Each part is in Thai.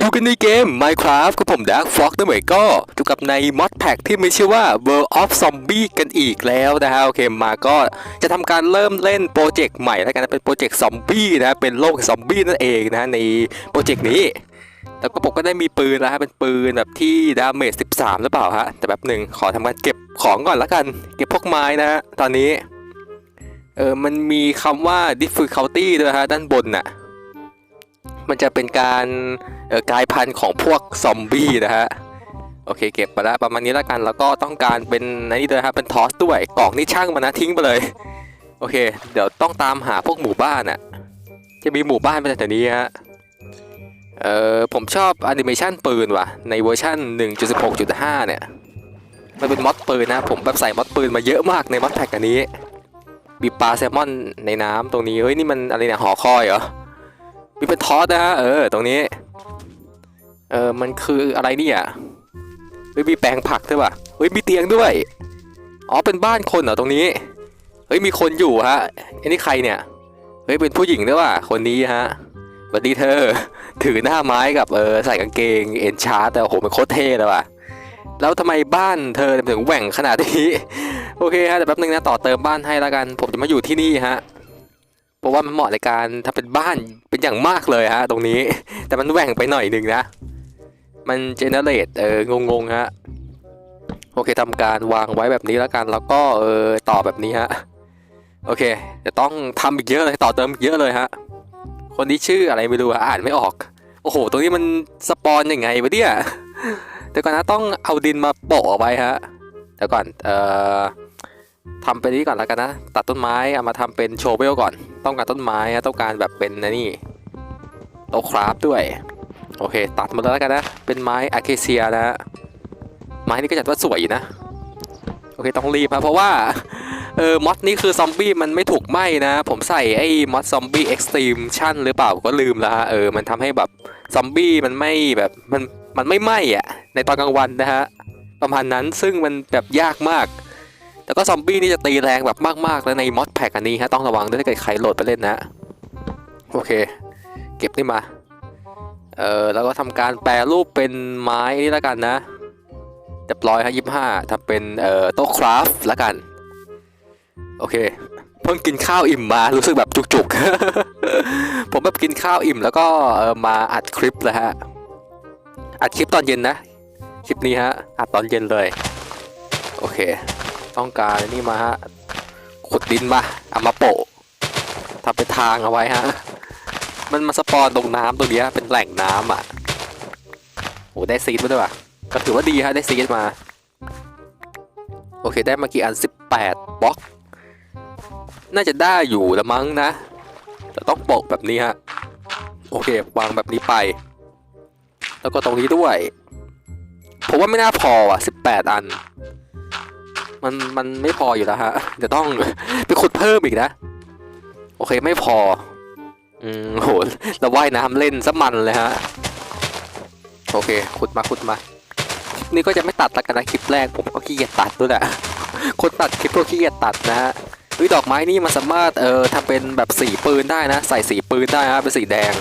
อยู่กันในเกม Minecraft กับผม Dark Fox นั่นเองก็อยู่กับในมอดแพ็กที่ไมีชื่อว่า World of Zombie กันอีกแล้วนะฮะโอเคมาก็จะทำการเริ่มเล่นโปรเจกต์ใหม่แล้วกันนะเป็นโปรเจกต์ซอมบี้นะเป็นโลกซอมบี้นั่นเองนะในโปรเจกต์นี้แล้วก็ผมก็ได้มีปืนแล้วฮะเป็นปืนแบบที่ดาเมจ13 หรือเปล่าฮะแต่แบบหนึ่งขอทำการเก็บของก่อนละกัน เก็บพวกไม้นะฮะตอนนี้เออมันมีคำว่า difficulty ด้วยฮะด้านบนน่ะ มันจะเป็นการกลายพันธุ์ของพวกซอมบี้นะฮะโอเคเก็บไปแล้วประมาณนี้แล้วกันแล้วก็ต้องการเป็นอันนี้ด้วยฮะเป็นทอสด้วยกล่องนี่ช่างมันนะทิ้งไปเลยโอเค เดี๋ยวต้องตามหาพวกหมู่บ้านอะจะมีหมู่บ้านมาแถวนี้ฮะเอ่อผมชอบแอนิเมชันปืนว่ะในเวอร์ชัน1.16.5 เนี่ยมันเป็นมอดปืนนะผมแบบใส่มอดปืนมาเยอะมากในมอดแพ็กอันนี้มีปลาแซลมอนในน้ำตรงนี้เฮ้ยนี่มันอะไรเนี่ยหอคอยเหรอ มีเป็นทอสนะฮะ เออ ตรงนี้ เออ มันคืออะไรเนี่ยเฮ้ยมีแปลงผักด้วยป่ะเฮ้ยมีเตียงด้วย อ๋อ เป็นบ้านคนเหรอตรงนี้ เฮ้ยมีคนอยู่ฮะอ้นี่ใครเนี่ย เฮ้ยเป็นผู้หญิงด้วยว่ะ คนนี้ฮะสวัสดีเธอ ถือหน้าไม้กับเออใส่กางเกงเอ็นชาร์ตแต่โอ้โหมันโคตรเท่เลยว่ะ แล้วทำไมบ้านเธอถึงแหว่งขนาดนี้ โอเคฮะแต่แป๊บนึงนะต่อเติมบ้านให้แล้วกัน ผมจะมาอยู่ที่นี่ฮะ เพราะว่ามันเหมาะในการทำเป็นบ้านเป็นอย่างมากเลยฮะตรงนี้ แต่มันแหว่งไปหน่อยหนึ่งนะ มันเจเนเรตเอองงๆฮะโอเคทำการวางไว้แบบนี้แล้วกันแล้วก็เออต่อแบบนี้ฮะโอเคจะต้องทำอีกเยอะเลยต่อเติมอีกเยอะเลยฮะคนนี้ชื่ออะไรไม่รู้อ่านไม่ออก โอ้โห ตรงนี้มันสปอนยังไงวะเนี่ยเดี๋ยวก่อนนะต้องเอาดินมาโปะเอาไว้ฮะเดี๋ยวก่อนเอ่อ ทำเป็นนี้ก่อนแล้วกันนะ ตัดต้นไม้เอามาทำเป็นโชว์เวลก่อน ต้องการต้นไม้ต้องการแบบเป็นนะนี่โตคราฟด้วย โอเค ตัดมาแล้วกันนะ เป็นไม้อะเคเซียนะฮะไม้นี่ก็จัดว่าสวยนะ โอเค ต้องรีบครับเพราะว่าเออมอดนี่คือซอมบี้มันไม่ถูกไหม้นะ ผมใส่ไอ้มอดซอมบี้เอ็กซ์ตรีมชั่นหรือเปล่าก็ลืมแล้วฮะเออมันทำให้แบบซอมบี้มันไม่แบบมันมันไม่ไหม้อะในตอนกลางวันนะฮะประมาณนั้นซึ่งมันแบบยากมาก แต่ก็ซอมบี้นี่จะตีแรงแบบมากๆ แล้วในมอดแพ็กอันนี้ฮะต้องระวังด้วยถ้าเกิดใครโหลดไปเล่นนะ โอเค เก็บนี่มา เออแล้วก็ทำการแปรรูปเป็นไม้นี่แล้วกันนะเรียบร้อยฮะยี่ห้าทำเป็นเอ่อโต๊ะคราฟแล้วกัน โอเค เพิ่งกินข้าวอิ่มมารู้สึกแบบจุกๆ ผมแบบกินข้าวอิ่มแล้วก็เออมาอัดคลิปเลยฮะอัดคลิปตอนเย็นนะคลิปนี้ฮะอัดตอนเย็นเลย โอเค ต้องการนี่มาฮะ ขุดดินมาเอามาโปะทำเป็นทางเอาไว้ฮะ มันมาสปอนตรงน้ำตรงนี้เป็นแหล่งน้ำอะโหได้ซีดมาด้วยว่ะก็ถือว่าดีฮะได้ซีดมา โอเคได้มากี่อัน 18บล็อก น่าจะได้อยู่ละมั้งนะแต่ต้องโปะแบบนี้ฮะ โอเควางแบบนี้ไป แล้วก็ตรงนี้ด้วยผมว่าไม่น่าพออะ 18 อัน มันมันไม่พออยู่แล้วฮะเดี๋ยวต้องไปขุดเพิ่มอีกนะ โอเคไม่พอ อืมโหเราว่ายน้ำเล่นซะมันเลยฮะ โอเค ขุดมาขุดมา นี่ก็จะไม่ตัดละกันนะคลิปแรกผมก็ขี้เกียจตัดด้วยแหละคนตัดคลิปก็ขี้เกียจตัดนะฮะวิดอกไม้นี่มันสามารถเอ่อทำเป็นแบบสีปืนได้นะ ใส่สีปืนได้ฮะเป็นสีแดง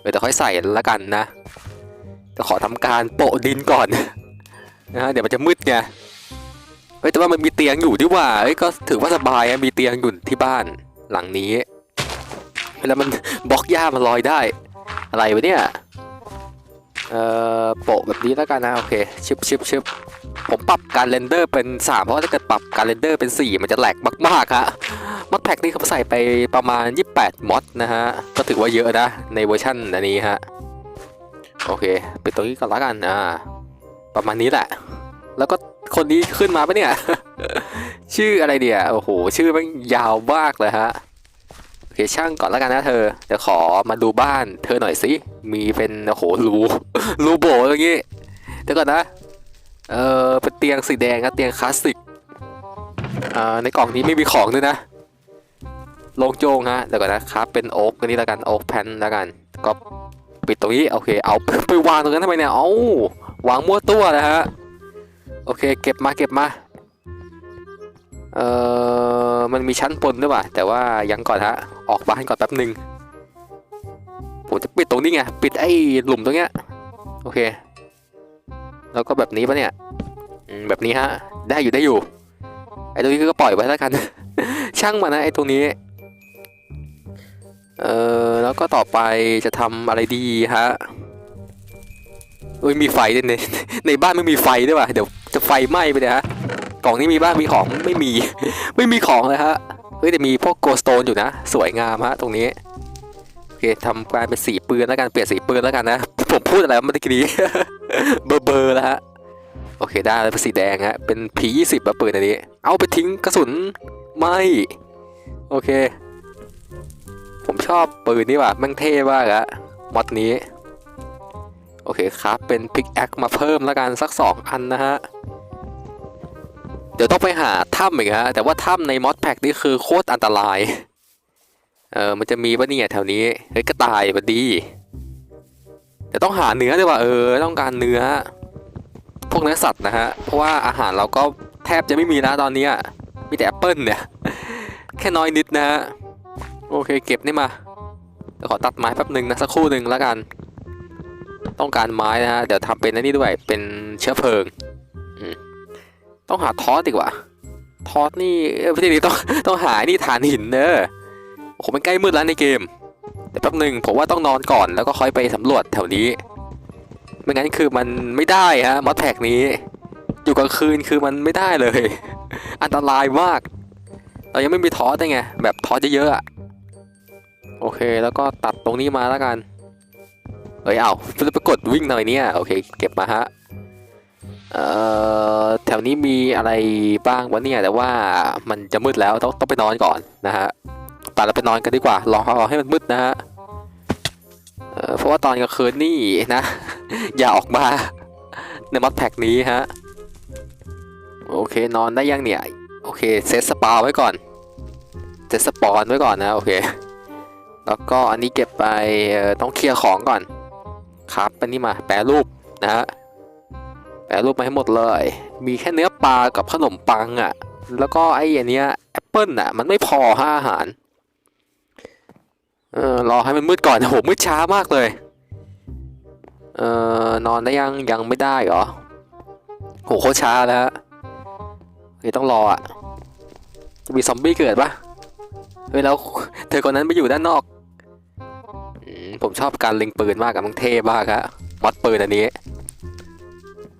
เดี๋ยวค่อยใส่ละกันนะจะขอทำการโปะดินก่อนนะฮะเดี๋ยวมันจะมืดไง เฮ้ยแต่ว่ามันมีเตียงอยู่ดีว่าเอ้ยก็ถือว่าสบายอะมีเตียงอยู่ที่บ้านหลังนี้แล้วมันบล็อกหญ้ามันลอยได้ อะไรวะเนี่ยเอ่อโปะแบบนี้แล้วกันนะโอเคชึบชึบชึบผมปรับการเรนเดอร์เป็น 3 เพราะถ้าเกิดปรับการเรนเดอร์เป็น 4 มันจะแหลกมากๆฮะมอดแพ็กนี่เขาใส่ไปประมาณ 28มอดนะฮะ ก็ถือว่าเยอะนะในเวอร์ชันอันนี้ฮะ โอเค ปิดตรงนี้ก่อนแล้วกันอ่าประมาณนี้แหละ แล้วก็คนนี้ขึ้นมาปะเนี่ย ชื่ออะไรเดียโอ้โห ชื่อมันยาวมากเลยฮะโอเคช่างก่อนแล้วกันนะเธอเดี๋ยวขอมาดูบ้าน เธอหน่อยสิ มีเป็นโอ้โหรูรูโบอย่างงี้เดี๋ยวก่อนนะ เออเป็นเตียงสีแดงครับเตียงคลาสสิกอ่าในกล่องนี้ไม่มีของด้วยนะลงโจงฮะเดี๋ยวก่อนนะครับเป็นโอ๊กนนี้แล้วกันโอ๊กแพนแล้วกัน ก็ปิดตรงนี้โอเคเอาไปวางตรงนั้นทำไมเนี่ยเอาวางมั่วตัวนะฮะ โอเค เก็บมาเก็บมา เอ่อ มันมีชั้นบนด้วยว่ะ แต่ว่ายังก่อนฮะ ออกบ้านก่อนแป๊บหนึ่งผมจะปิดตรงนี้ไง ปิดไอ้หลุมตรงเนี้ย โอเค แล้วก็แบบนี้ปะเนี่ยแบบนี้ฮะ ได้อยู่ได้อยู่ ไอ้ตรงนี้ก็ปล่อยไว้แล้วกัน ช่างมันนะไอ้ตรงนี้ เออแล้วก็ต่อไปจะทำอะไรดีฮะเอ้ยมีไฟด้วยในในบ้านไม่มีไฟด้วยว่ะเดี๋ยว จะไฟไหม้ไปเลยฮะกล่องนี้มีบ้านมีของไม่มี ไม่มีของเลยฮะเฮ้ยแต่มีพวกโกสโตนอยู่นะ สวยงามฮะตรงนี้โอเคทำกลายเป็นสีปืนแล้วกันเปลี่ยนสีปืนแล้วกันนะผมพูดอะไรเมื่อกี้นี้เบอร์เบอร์แล้วฮะโอเคได้แล้วเป็นสีแดงฮะเป็น P20 แบบปืนอันนี้ เอาไปทิ้งกระสุนไม่โอเค ผมชอบปืนนี่ว่ะแม่งเท่มากอะมอดนี้ โอเคครับเป็นพิกแอคมาเพิ่มแล้วกันสัก 2 อันนะฮะ เดี๋ยวต้องไปหาถ้ำอีกฮะ แต่ว่าถ้ำในมอดแพ็กนี่คือโคตรอันตราย เออมันจะมีปะเนี่ยแถวนี้ เฮ้ยกระต่ายมันดีแต่ต้องหาเนื้อด้วยว่ะเออ ต้องการเนื้อ พวกเนื้อสัตว์นะฮะ เพราะว่าอาหารเราก็แทบจะไม่มีนะตอนนี้มีแต่แอปเปิลเนี่ย แค่น้อยนิดนะฮะ โอเคเก็บนี่มาเดี๋ยวขอตัดไม้แป๊บหนึ่งนะ สักครู่หนึ่งแล้วกัน ต้องการไม้นะฮะเดี๋ยวทำเป็นอันนี้ด้วยเป็นเชื้อเพลิงต้องหาทอสดีกว่าทอสนี่เอ้ยไม่ดิต้องต้องหานี่ฐานหินเนอะโอ้โหมันใกล้มืดแล้วในเกมแต่แป๊บหนึ่งผมว่าต้องนอนก่อนแล้วก็ค่อยไปสำรวจแถวนี้ไม่งั้นคือมันไม่ได้ฮะมอดแพ็กนี้ อยู่กลางคืนคือมันไม่ได้เลย อันตรายมาก เรายังไม่มีทอสได้ไงแบบทอสเยอะๆอะโอเค แล้วก็ตัดตรงนี้มาแล้วกัน เฮ้ยเอาจะไปกดวิ่งหน่อยเนี่ยโอเคเก็บมาฮะเอ่อแถวนี้มีอะไรบ้างวะเนี่ยแต่ว่ามันจะมืดแล้วต้องต้องไปนอนก่อนนะฮะไปเราไปนอนกันดีกว่ารอให้มันมืดนะฮะเพราะว่าตอนกลางคืนนี่นะ อย่าออกมาในมอดแพ็กนี้ฮะโอเคนอนได้ยังเนี่ยโอเคเซตสปาไว้ก่อนเซตสปอนไว้ก่อนนะโอเคแล้วก็อันนี้เก็บไปต้องเคลียร์ของก่อน ครับอันนี้มาแปรรูปนะฮะแปรรูปมาให้หมดเลย มีแค่เนื้อปลากับขนมปังอะ่ะ แล้วก็ไอ้อันเนี้ยแอปเปิลอะ มันไม่พอห้าอาหารเออรอให้มันมืดก่อนโหมืดช้ามากเลยเออนอนได้ยังยังไม่ได้เหรอโหโคตรช้าแล้วฮะเฮ้ยต้องรออะจะมีซอมบี้เกิดปะเฮ้ยแล้วเธอคนนั้นไปอยู่ด้านนอก ผมชอบการเล็งปืนมากอะมันเท่มากครับมอดปืนอันนี้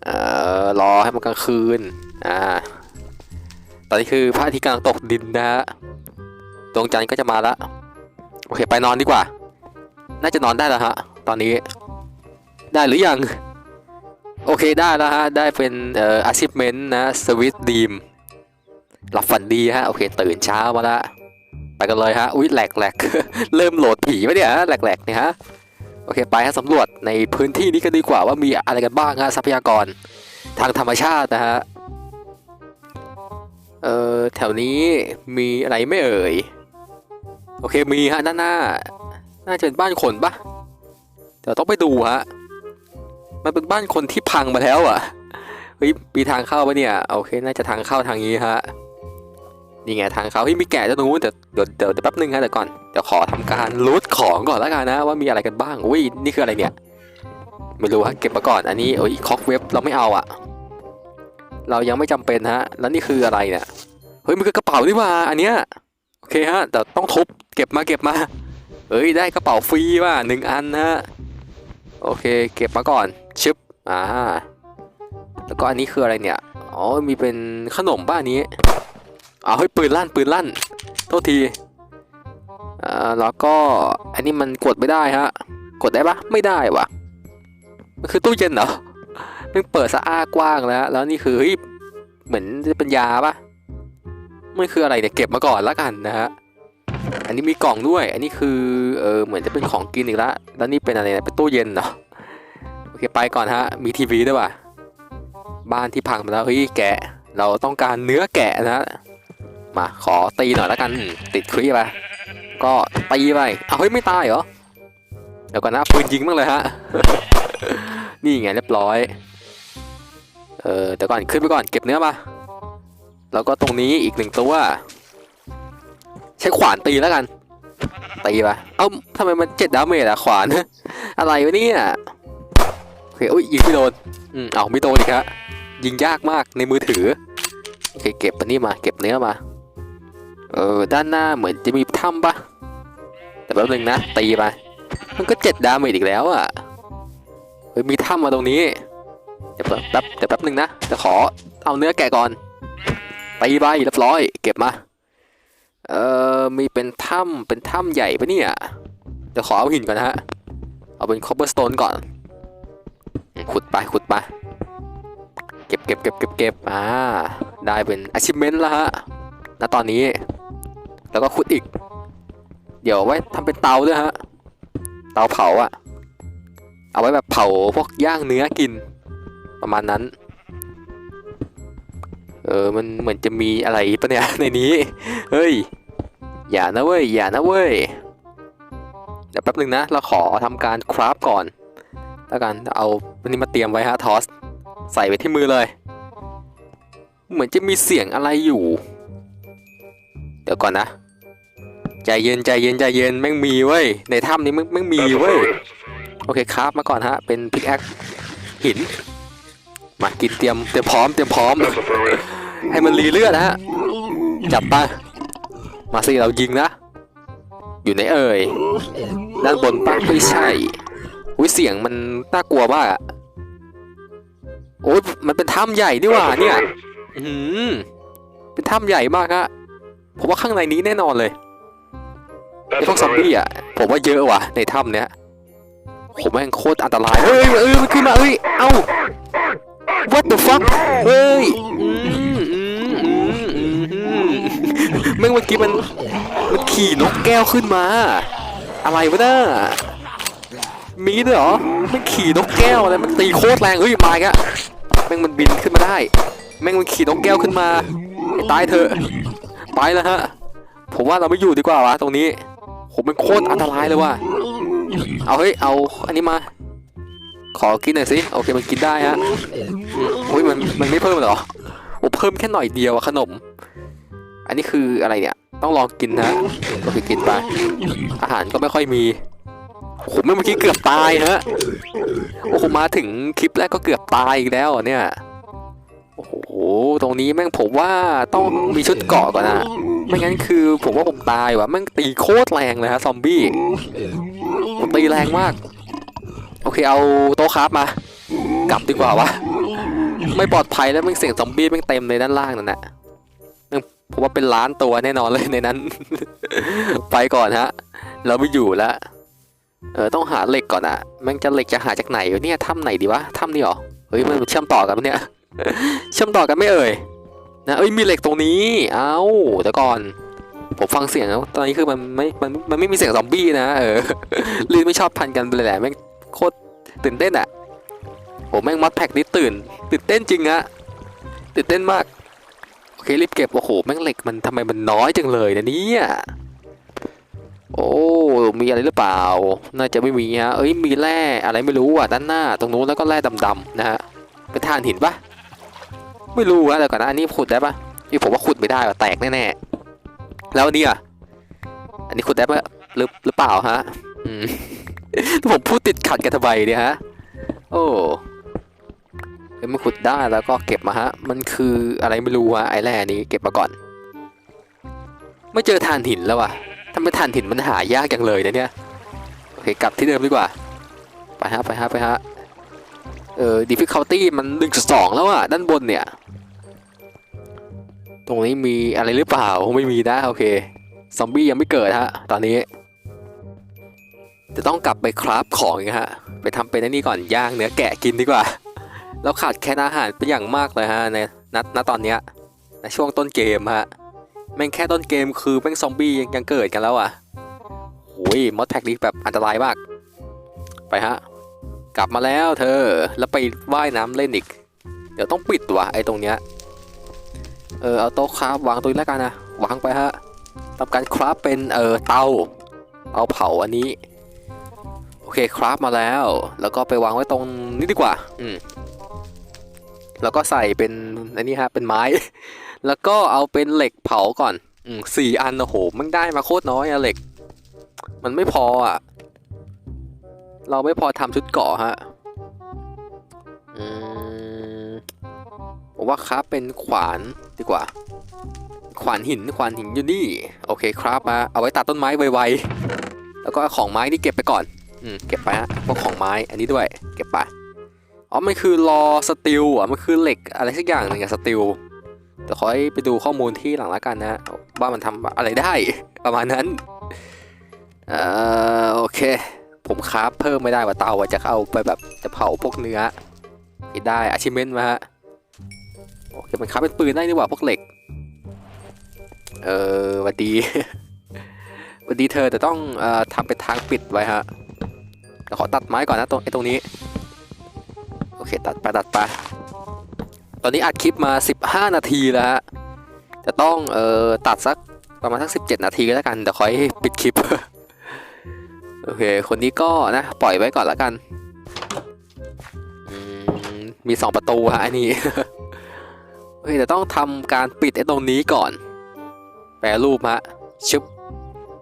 เอ่อ รอให้มันกลางคืน อ่า ตอนนี้คือพระอาทิตย์กำลังตกดินนะฮะ ดวงจันทร์ก็จะมาละ โอเค ไปนอนดีกว่า น่าจะนอนได้แล้วฮะ ตอนนี้ ได้หรือยัง โอเค ได้แล้วฮะ ได้เป็น เอ่อ achievement นะ sweet dream หลับฝันดีฮะ โอเค ตื่นเช้ามาละ ไปกันเลยฮะ อุ๊ยแหลกแหลกเริ่มโหลดผีไหมเนี่ยฮะแหลกแหลกเนี่ยฮะ โอเค ไปฮะสำรวจในพื้นที่นี้กันดีกว่าว่ามีอะไรกันบ้างฮะทรัพยากร ทางธรรมชาตินะฮะ เอ่อแถวนี้มีอะไรไม่เอ่ย โอเคมีฮะด้านหน้า น่าจะเป็นบ้านคนปะเดี๋ยวต้องไปดูฮะ มันเป็นบ้านคนที่พังมาแล้วอะ เฮ้ย มีทางเข้าปะเนี่ย โอเค น่าจะทางเข้าทางนี้ฮะ นี่ไงทางเขาเฮ้ยมีแกะเจ้าตรงนู้นเดี๋ยวเดี๋ยวเดี๋ยวแป๊บนึงฮะเดี๋ยวก่อนเดี๋ยวขอทำการรูทของก่อนแล้วกันนะ ว่ามีอะไรกันบ้างอุ้ยนี่คืออะไรเนี่ย ไม่รู้ฮะเก็บมาก่อนอันนี้โอ้ยคอกเว็บเราไม่เอาอะเรายังไม่จำเป็นฮะ แล้วนี่คืออะไรเนี่ยเฮ้ยมันคือกระเป๋านี่ว่าอันเนี้ยโอเคฮะแต่ต้องทุบเก็บมาเก็บมาเฮ้ยได้กระเป๋าฟรีว่ะหนึ่งอันฮะโอเค เก็บมาก่อนชึบอ่าแล้วก็อันนี้คืออะไรเนี่ยอ๋อมีเป็นขนมบ้านนี้ เอาเฮ้ยปืนลั่นปืนลั่น โทษทีอ่าแล้วก็อันนี้มันกดไม่ได้ฮะ กดได้ปะไม่ได้วะมันคือตู้เย็นเหรอมันเปิดสะอ้ากว้างแล้ว แล้วนี่คือเฮ้ยเหมือนจะเป็นยาปะมันคืออะไรเนี่ยเก็บมาก่อนล้วกันนะฮะ อันนี้มีกล่องด้วย อันนี้คือเออเหมือนจะเป็นของกินอีกแล้วแล้วนี่เป็นอะไรเนี่ยเป็นตู้เย็นเหรอโอเคไปก่อนฮะ มีทีวีด้วยว่ะบ้านที่พังไปแล้วเฮ้ยแกะ เราต้องการเนื้อแกะนะฮะ มาขอตีหน่อยแล้วกัน ติดคลีไปก็ตีไปเอาวเฮ้ยไม่ตายเหรอ เดี๋ยวก่อนนะปืนยิงบ้างเลยฮะ นี่ไงเรียบร้อย เออเดี๋ยวก่อนขึ้นไปก่อนเก็บเนื้อมา แล้วก็ตรงนี้อีกหนึ่งตัว ใช้ขวานตีแล้วกัน ตีไปเอ้าทำไมมันเจ็ดดาเมจอะขวาน อะไรวะเนี่ยเคอุ้ยยิงไม่โดน อืมเอาไม่โดนอีกฮะยิงยากมากในมือถือโอเคเก็บอันนี้มา เก็บเนื้อมา เออ ด้านหน้าเหมือนจะมีถ้ำปะแต่แป๊บนึงนะ ตีไป มันก็เจ็ดดาเมจอีกแล้วอะ เฮ้ย มีถ้ำมาตรงนี้ เดี๋ยวแป๊บแป๊บเดี๋ยวแป๊บนึงนะ จะขอเอาเนื้อแกะก่อน ตีไปเรียบร้อย เก็บมา เอ่อมีเป็นถ้ำเป็นถ้ำใหญ่ปะเนี่ย เดี๋ยวขอเอาหินก่อนนะฮะ เอาเป็น cobblestone ก่อน ขุดไป ขุดไป เก็บเก็บเก็บเก็บเก็บอ่า ได้เป็น achievement แล้วฮะ ณ ตอนนี้ แล้วก็ขุดอีก เดี๋ยวไว้ทำเป็นเตาด้วยฮะ เตาเผาอะเอาไว้แบบเผาพวกย่างเนื้อกิน ประมาณนั้น เออ มันเหมือนจะมีอะไรปะเนี่ยในนี้ เฮ้ย อย่านะเว้ย อย่านะเว้ย เดี๋ยวแป๊บนึงนะ เราขอทำการคราฟก่อน แล้วกัน เอาอันนี้มาเตรียมไว้ฮะทอส ใส่ไว้ที่มือเลย เหมือนจะมีเสียงอะไรอยู่ เดี๋ยวก่อนนะ ใจเย็นใจเย็นใจเย็นแม่งมีเว้ยในถ้ำนี้แม่งแม่งมีเว้ยโอเคครับมาก่อนฮะเป็นพิกแอคหิน มากินเตรียมเตรียมพร้อมเตรียมพร้อม ให้มันรีเลือดนฮะจับไปมาสิเรายิงนะ อยู่ไหนเอ่ยด้านบนปะไม่ใช่อุ้ยเสียงมันน่ากลัวมากอะโอ้ยมันเป็นถ้ำใหญ่นี่หว่าเนี่ย อือหือเป็นถ้ำใหญ่มากฮะผมว่าข้างในนี้แน่นอนเลย ไอ้พวกซอมบี้อะผมว่าเยอะว่ะในถ้ำเนี้ยผมแม่งโคตรอันตรายเฮ้ยเอ้ยมันขึ้นมาเฮ้ยเอ้า what the fuck เฮ้ยอืมอืมอืมอืมอืมแม่งเมื่อกี้มันมันขี่นกแก้วขึ้นมา อะไรวะเนี่ยมีด้วยเหรอมันขี่นกแก้วอะไรมันตีโคตรแรงเฮ้ยมาอีกอะแม่งมันบินขึ้นมาได้แม่งมันขี่นกแก้วขึ้นมาไอ้ตายเถอะไปแล้วฮะ ผมว่าเราไม่อยู่ดีกว่าวะตรงนี้ ผมเป็นโคตรอันตรายเลยว่ะ เอาเฮ้ย เอาอันนี้มา ขอกินหน่อยสิ โอเคมันกินได้ฮะอุ้ยมันมันไม่เพิ่มหรอ โอ้เพิ่มแค่หน่อยเดียวอะขนม อันนี้คืออะไรเนี่ย ต้องลองกินนะก็คือกินไป อาหารก็ไม่ค่อยมีโอ้โหเมื่อกี้เกือบตายฮะ โอ้โหมาถึงคลิปแรกก็เกือบตายอีกแล้วเนี่ย โอ้โห ตรงนี้แม่งผมว่าต้องมีชุดเกราะก่อนนะ ไม่งั้นคือผมว่าผมตายว่ะแม่งตีโคตรแรงเลยฮะซอมบี้ผมตีแรงมาก โอเคเอาโต๊ะคราฟมา กลับดีกว่าวะ ไม่ปลอดภัยแล้วแม่งเสียงซอมบี้แม่งเต็มในด้านล่างนั่นแหละแม่งผมว่าเป็นล้านตัวแน่นอนเลยในนั้น ไปก่อนฮะ เราไม่อยู่แล้ว เออต้องหาเหล็กก่อนอะแม่งจะเหล็กจะหาจากไหนวะเนี่ยถ้ำไหนดีวะถ้ำนี่หรอ เฮ้ยมันเชื่อมต่อกันปะเนี่ย เชื่อมต่อกันไม่เอ่ยนะเอ้ยมีเหล็กตรงนี้ เอ้าเดี๋ยวก่อนผมฟังเสียงแล้วตอนนี้คือมันไม่มันมันไม่มีเสียงซอมบี้นะเออลืนไม่ชอบพันกันเลยแหละแม่งโคตรตื่นเต้นอะผมแม่งมอดแพ็กนี่ตื่น ตื่นเต้นจริงอะตื่นเต้นมากโอเครีบเก็บโอ้โหแม่งเหล็กมันทำไมมันน้อยจังเลยนะเนี่ยโอ้มีอะไรหรือเปล่า น่าจะไม่มีฮะเอ้ยมีแร่อะไรไม่รู้อะด้านหน้า ตรงนู้นแล้วก็แร่ดำๆนะฮะเป็นถ่านหินปะ ไม่รู้อะแต่ก่อนนะอันนี้ขุดได้ปะนี่ผมว่าขุดไม่ได้ว่ะแตกแน่ๆแล้วนี่อะอันนี้ขุดได้ปะหรือหรือเปล่าฮะอืมผมพูดติดขัดกันทำไมเนี่ยฮะ โอ้เอ้ยมันขุดได้แล้วก็เก็บมาฮะ มันคืออะไรไม่รู้ฮะไอ้แร่นี้เก็บมาก่อน ไม่เจอถ่านหินแล้วว่ะทำไมถ่านหินมันหายากจังเลยนะเนี่ยโอเคกลับที่เดิมดีกว่า ไปฮะไปฮะไปฮะเออ difficulty มันหนึ่งสองแล้วอะด้านบนเนี่ย ตรงนี้มีอะไรหรือเปล่าไม่มีนะโอเคซอมบี้ยังไม่เกิดฮะตอนนี้ จะต้องกลับไปคราฟของอีกฮะไปทำเป็นนี่ก่อนย่างเนื้อแกะกินดีกว่าแล้วขาดแคลนอาหารเป็นอย่างมากเลยฮะในณณตอนเนี้ยในช่วงต้นเกมฮะแม่งแค่ต้นเกมคือแม่งซอมบี้ยังเกิดกันแล้วอะโอ้ยมอดแท็กนี้แบบอันตรายมาก ไปฮะกลับมาแล้วเธอแล้วไปว่ายน้ำเล่นอีก เดี๋ยวต้องปิดว่ะไอ้ตรงเนี้ย เออเอาโต๊ะคราฟวางตรงนี้แล้วกันนะวางไปฮะทำการคราฟเป็นเออเตาเอาเผาอันนี้โอเคคราฟมาแล้ว แล้วก็ไปวางไว้ตรงนี้ดีกว่า อืมแล้วก็ใส่เป็นอันนี้ฮะเป็นไม้ แล้วก็เอาเป็นเหล็กเผาก่อน อืมสี่อันโอ้โหมันได้มาโคตรน้อยอะเหล็ก มันไม่พออะเราไม่พอทำชุดเกาะฮะ ผมว่าครับเป็นขวานดีกว่า ขวานหินขวานหินอยู่นี่ โอเคครับมาเอาไว้ตัดต้นไม้ไวๆแล้วก็ของไม้นี่เก็บไปก่อนอืมเก็บไปฮะพวกของไม้อันนี้ด้วย เก็บไปอ๋อมันคือรอสติลอะมันคือเหล็กอะไรสักอย่างหนึ่งอะสติลเดี๋ยวขอให้ไปดูข้อมูลที่หลังแล้วกันนะว่ามันทำอะไรได้ประมาณนั้นเอ่อโอเค ผมคราฟเพิ่มไม่ได้ว่าเตาจะเอาไปแบบจะเผาพวกเนื้อได้อาชิเมนมาฮะ โอเคมันคราเป็นปืนได้นี่หว่าพวกเหล็ก เออวัดดีวัดดีเธอแต่ต้องเอ่อทำเป็นทางปิดไว้ฮะเดี๋ยวขอตัดไม้ก่อนนะตรงไอ้ตรงนี้ โอเคตัดไปตัดไปตอนนี้อัดคลิปมา 15 นาทีแล้วฮะจะต้องเอ่อตัดสักประมาณสัก 17 นาทีก็แล้วกันเดี๋ยวค่อยปิดคลิปโอเค คนนี้ก็นะ ปล่อยไว้ก่อนแล้วกันอืมมี2ประตูฮะอันนี้ โอเคแต่ต้องทำการปิดไอ้ตรงนี้ก่อน แปรรูปฮะชึบ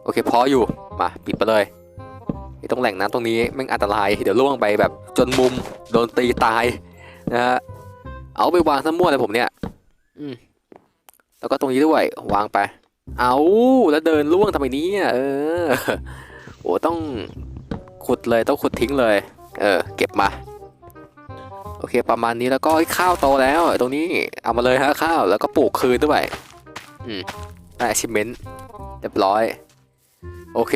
โอเคพออยู่มาปิดไปเลยไอ้ตรงแหล่งน้ำตรงนี้แม่งอันตราย เดี๋ยวล่วงไปแบบจนมุมโดนตีตายนะฮะเอาไปวางซะมั่วเลยผมเนี่ย อืมแล้วก็ตรงนี้ด้วยวางไป เอาแล้วเดินล่วงทำไมนี้เออโอ้ต้องขุดเลยต้องขุดทิ้งเลย เออ เก็บมา อเคประมาณนี้แล้วก็ข้าวโตแล้ว ตรงนี้เอามาเลยฮะข้าวแล้วก็ปลูกคืนด้วยอืมได้ชิมเมนต์เรียบร้อย โอเค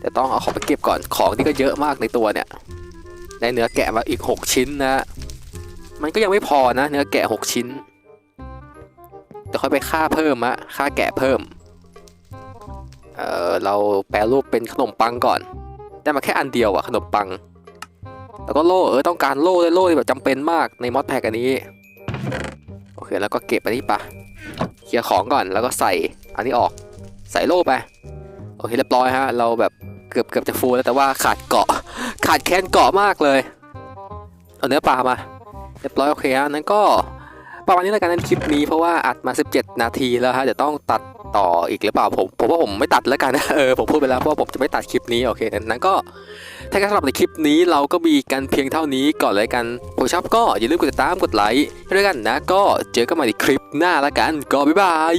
แต่ต้องเอาของไปเก็บก่อนของที่ก็เยอะมากในตัวเนี่ยได้เนื้อแกะมาอีก 6 ชิ้นนะ มันก็ยังไม่พอนะ เนื้อแกะ 6 ชิ้นเดี๋ยวค่อยไปค่าเพิ่มอะค่าแกะเพิ่มเออเราแปรรูปเป็นขนมปังก่อน ได้มาแค่อันเดียวอะขนมปัง แล้วก็โล่เออต้องการโล่ด้วยโล่ที่แบบจำเป็นมากในมอดแพ็กอันนี้โอเคแล้วก็เก็บอันนี้ปะเคลียร์ของก่อนแล้วก็ใส่อันนี้ออกใส่โล่ไปโอเคเรียบร้อยฮะเราแบบเกือบเกือบจะฟูแล้วแต่ว่าขาดเกาะ ขาดแคนเกาะมากเลยเอาเนื้อปลามาเรียบร้อยโอเคฮะนั้นก็ประมาณนี้แล้วกันนั้นคลิปนี้เพราะว่าอัดมา 17 นาทีแล้วฮะเดี๋ยวต้องตัด ต่ออีกหรือเปล่าผมผมว่าผมไม่ตัดแล้วกันเออผมพูดไปแล้วเพราะว่าผมจะไม่ตัดคลิปนี้โอเคนั้นก็ถ้าสำหรับในคลิปนี้เราก็มีกันเพียงเท่านี้ก่อนเลยกันผมชอบก็อย่าลืมกดติดตามกดไลค์ให้ด้วยกันนะ ก็เจอกันใหม่ในคลิปหน้าแล้วกันก็บ๊ายบาย